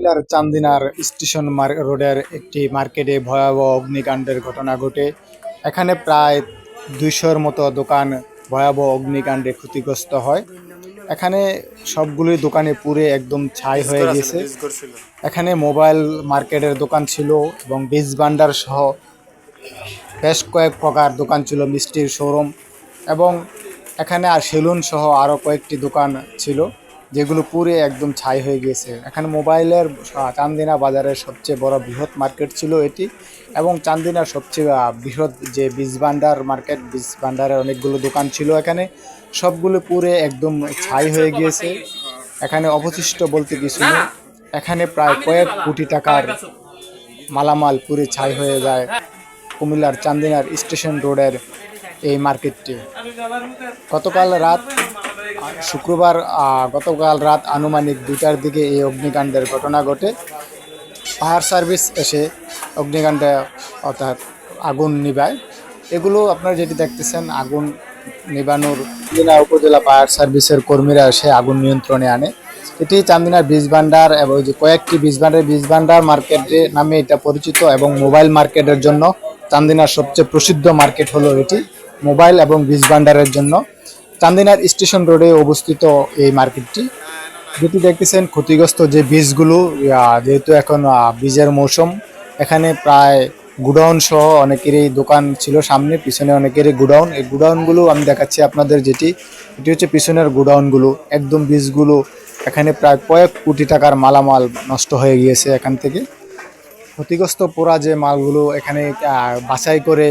কুমিল্লার চান্দিনার স্টেশন রোডের একটি মার্কেটে ভয়াবহ অগ্নিকাণ্ডের ঘটনা ঘটে। এখানে প্রায় দুইশোর মতো দোকান ভয়াবহ অগ্নিকাণ্ডে ক্ষতিগ্রস্ত হয়। এখানে সবগুলোই দোকানে পুরে একদম ছাই হয়ে গেছে। এখানে মোবাইল মার্কেটের দোকান ছিল এবং বীজ ভান্ডার সহ বেশ কয়েক প্রকার দোকান ছিল মিষ্টির শোরুম এবং এখানে আর সেলুন সহ আরও কয়েকটি দোকান ছিল। যেগুলো পুরে একদম ছাই হয়ে গিয়েছে। এখানে মোবাইলের চান্দিনা বাজারের সবচেয়ে বড় বৃহৎ মার্কেট ছিল এটি এবং চান্দিনার সবচেয়ে বৃহৎ যে বীজ ভান্ডার মার্কেট বীজ ভান্ডারের অনেকগুলো দোকান ছিল এখানে। সবগুলো পুরে একদম ছাই হয়ে গিয়েছে। এখানে অবশিষ্ট বলতে কিছু নেই। এখানে প্রায় কয়েক কোটি টাকার মালামাল পুরে ছাই হয়ে যায় কুমিল্লার চান্দিনার স্টেশন রোডের এই মার্কেটটি। গতকাল রাত শুক্রবার গতকাল রাত আনুমানিক দুটার দিকে এই অগ্নিকাণ্ডের ঘটনা ঘটে। ফায়ার সার্ভিস এসে অগ্নিকাণ্ডে, অর্থাৎ আগুন নিভায়। এগুলো আপনারা যেটি দেখতেছেন, আগুন নিবানোর জেলা উপজেলা ফায়ার সার্ভিসের কর্মীরা এসে আগুন নিয়ন্ত্রণে আনে। এটি চান্দিনার বীজ ভান্ডার এবং যে কয়েকটি বীজ ভান্ডার বীজ ভান্ডার মার্কেটে নামে এটা পরিচিত এবং মোবাইল মার্কেটের জন্য চান্দিনার সবচেয়ে প্রসিদ্ধ মার্কেট হলো এটি, মোবাইল এবং বীজ ভান্ডারের জন্য। চান্দিনার স্টেশন রোডে অবস্থিত এই মার্কেটটি। যেটি দেখতেছেন ক্ষতিগ্রস্ত যে বীজগুলো যেহেতু এখন বীজের মৌসুম, এখানে প্রায় গুডাউন সহ অনেকেরই দোকান ছিল সামনে, পিছনে অনেকেরই গুডাউন। এই গুডাউনগুলো আমি দেখাচ্ছি আপনাদের যেটি, এটি হচ্ছে পিছনের গুডাউনগুলো। একদম বীজগুলো এখানে প্রায় কয়েক কোটি টাকার মালামাল নষ্ট হয়ে গিয়েছে এখান থেকে। ক্ষতিগ্রস্ত পোড়া যে মালগুলো এখানে বাছাই করে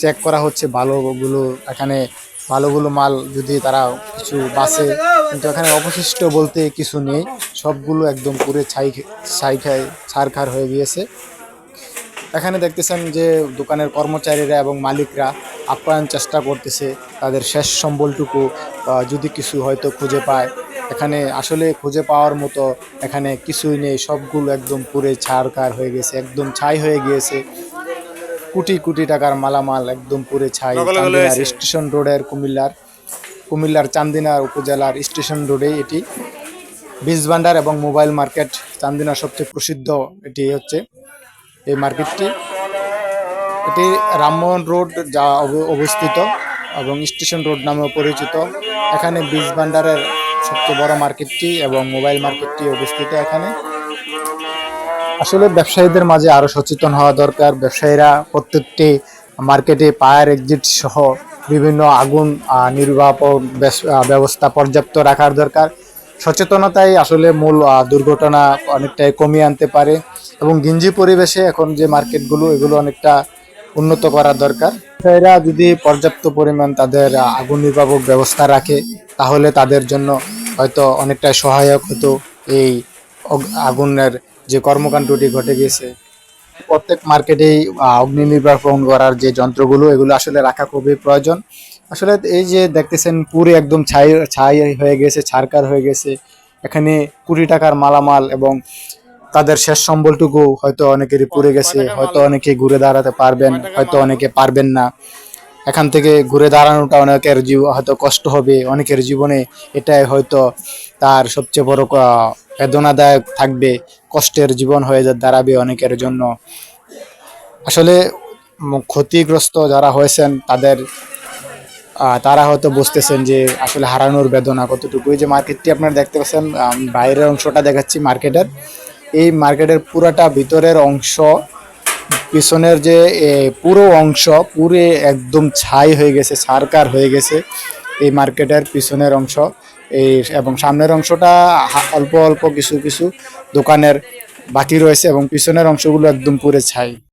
চেক করা হচ্ছে, ভালোগুলো এখানে ভালোগুলো মাল যদি তারা কিছু বাসে কিন্তু এখানে অবশিষ্ট বলতে কিছু নেই। সবগুলো একদম পুরে ছাই ছাই খায় ছারখার হয়ে গিয়েছে। এখানে দেখতেছেন যে দোকানের কর্মচারীরা এবং মালিকরা আপ্যায়ন চেষ্টা করতেছে তাদের শেষ সম্বলটুকু যদি কিছু হয়তো খুঁজে পায়। এখানে আসলে খুঁজে পাওয়ার মতো এখানে কিছুই নেই। সবগুলো একদম পুরে ছাড়কার হয়ে গেছে, একদম ছাই হয়ে গিয়েছে। কোটি কোটি টাকার মালামাল একদম পুরে ছাই চান্দিনার স্টেশন রোডের কুমিল্লার কুমিল্লার চান্দিনা উপজেলার স্টেশন রোডে এটি। বীজ ভান্ডার এবং মোবাইল মার্কেট চান্দিনার সবচেয়ে প্রসিদ্ধ এটি হচ্ছে এই মার্কেটটি। এটি রামমোহন রোড যা অব- অবস্থিত এবং স্টেশন রোড নামেও পরিচিত। এখানে বীজ ভান্ডারের সবচেয়ে বড় মার্কেটটি এবং মোবাইল মার্কেটটি অবস্থিত এখানে। আসলে ব্যবসায়ীদের মাঝে আরও সচেতন হওয়া দরকার। ব্যবসায়ীরা প্রত্যেকটি মার্কেটে ফায়ার এক্সিট সহ বিভিন্ন আগুন নির্বাপক বেস- ব্যবস্থা পর্যাপ্ত রাখার দরকার। সচেতনতাই আসলে মূল দুর্ঘটনা অনেকটাই কমিয়ে আনতে পারে এবং গিঞ্জি পরিবেশে এখন যে মার্কেটগুলো, এগুলো অনেকটা উন্নত করা দরকার। ব্যবসায়ীরা যদি পর্যাপ্ত পরিমাণ তাদের আগুন নির্বাপক ব্যবস্থা রাখে, তাহলে তাদের জন্য হয়তো অনেকটাই সহায়ক হতো এই আগুনের যে কর্মকাণ্ডটি ঘটে গেছে প্রত্যেক মার্কেটেই অগ্নি নির্বাপন করার যে যন্ত্রগুলো, এগুলো আসলে রাখা খুবই প্রয়োজন। আসলে এই যে দেখতেছেন, পুরে একদম ছাই ছাই হয়ে গেছে, ছারকার হয়ে গেছে। এখানে কোটি টাকার মালামাল এবং তাদের শেষ সম্বলটুকু হয়তো অনেকেরই পুড়ে গেছে, হয়তো অনেকে ঘুরে দাঁড়াতে পারবেন, হয়তো অনেকে পারবেন না। এখান থেকে ঘুরে দাঁড়ানোটা অনেকের জীব হয়তো কষ্ট হবে, অনেকের জীবনে এটাই হয়তো তার সবচেয়ে বড় বেদনাদায়ক থাকবে, কষ্টের জীবন হয়ে দাঁড়াবে অনেকের জন্য। আসলে ক্ষতিগ্রস্ত যারা হয়েছেন তাদের তারা হয়তো বুঝতেছেন যে আসলে হারানোর বেদনা কতটুকু। এই যে মার্কেটটি আপনারা দেখতে পাচ্ছেন বাইরের অংশটা দেখাচ্ছি মার্কেটের। এই মার্কেটের পুরাটা ভিতরের অংশ পিছনের যে পুরো অংশ পুরে একদম ছাই হয়ে গেছে সারকার হয়ে গেছে এই মার্কেটের পিছনের অংশ। এই, এবং সামনের অংশটা অল্প অল্প কিছু কিছু দোকানের বাকি রয়েছে এবং পিছনের অংশগুলো একদম পুরে ছাই।